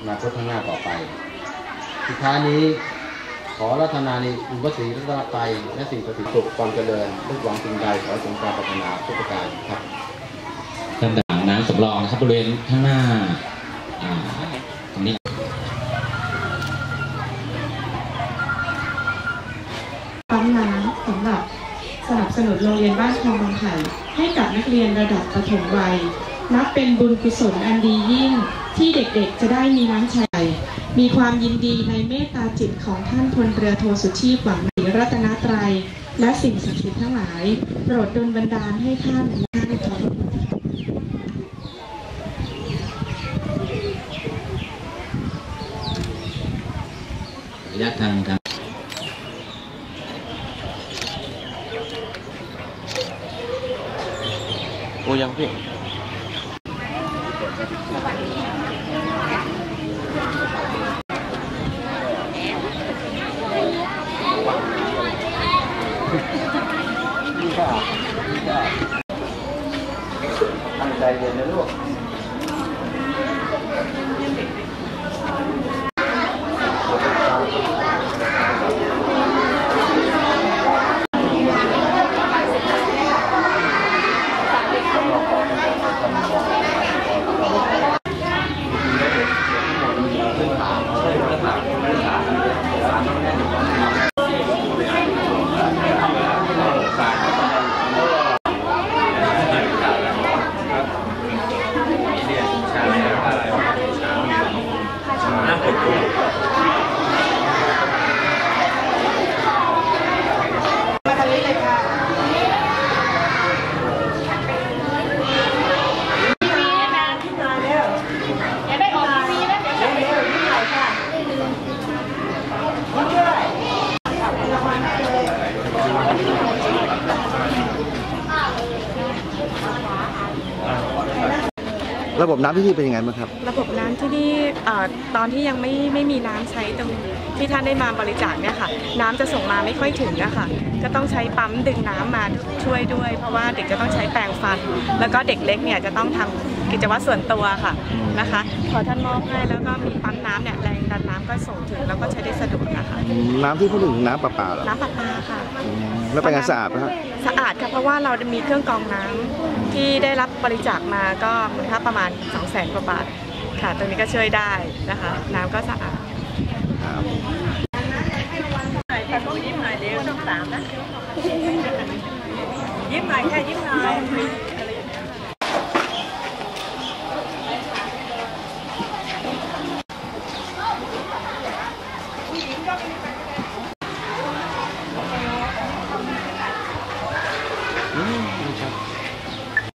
อนาคตข้างหน้าต่อไปสุดท้ายนี้ขอรัตนาในอุปสีรัตนตรัยและสิ่งศักดิ์สิทธิ์สุขความเจริญลูกหวังสิ่งใดขอสมความปรารถนาทุกประการครับท่านต่างน้ำสำรองนะครับบริเวณข้างหน้าอ่าตรงนี้ปั๊มน้ำสำหรับสนับสนุนโรงเรียนบ้านคลองบางไผ่ให้กับนักเรียนระดับประถมวัย นับเป็นบุญกุศลอันดียิ่ง ที่เด็กๆจะได้มีน้ำใช้มีความยินดีในเมตตาจิตของท่านพลเรือโทสุชีพหวังดีรัตนตรัย และสิ่งศักดิ์สิทธิ์ทั้งหลาย โปรดดลบันดาลให้ท่านได้ขอระคุณระยะทางการโอ้ยังพี่ ตั้งใจเรีย ระบบน้ำที่นี่เป็นยังไงบ้างครับ ระบบน้ำที่นี่เอ่อตอนที่ยังไม่ไม่มีน้ำใช้ตรงที่ท่านได้มาบริจาคเนี่ยค่ะ น้ำจะส่งมาไม่ค่อยถึงนะคะก็ต้องใช้ปั๊มดึงน้ำมาช่วยด้วย เพราะว่าเด็กจะต้องใช้แปรงฟัน แล้วก็เด็กเล็กเนี่ยจะต้องทำ กิจวัตรส่วนตัวค่ะนะคะพอท่านมอบให้แล้วก็มีปั๊มน้ำเนี่ยแรงดันน้ำก็ส่งถึงแล้วก็ใช้ได้สะดวกนะคะน้ำที่พูดถึงน้ำประปาเหรอน้ำประปาค่ะอืมแล้วเป็นไงสะอาดไหมครับสะอาดค่ะเพราะว่าเรามีเครื่องกรองน้ำที่ได้รับบริจาคมาก็มูลค่าประมาณ 2 0 0แสนกว่าบาทค่ะตรงนี้ก็ช่วยได้นะคะ น้ำก็สะอาดครับแต่ต้องยิ้มหน่อยเดี๋ยวต้องสามนะยิ้มหน่อยแค่ยิ้มหน่อย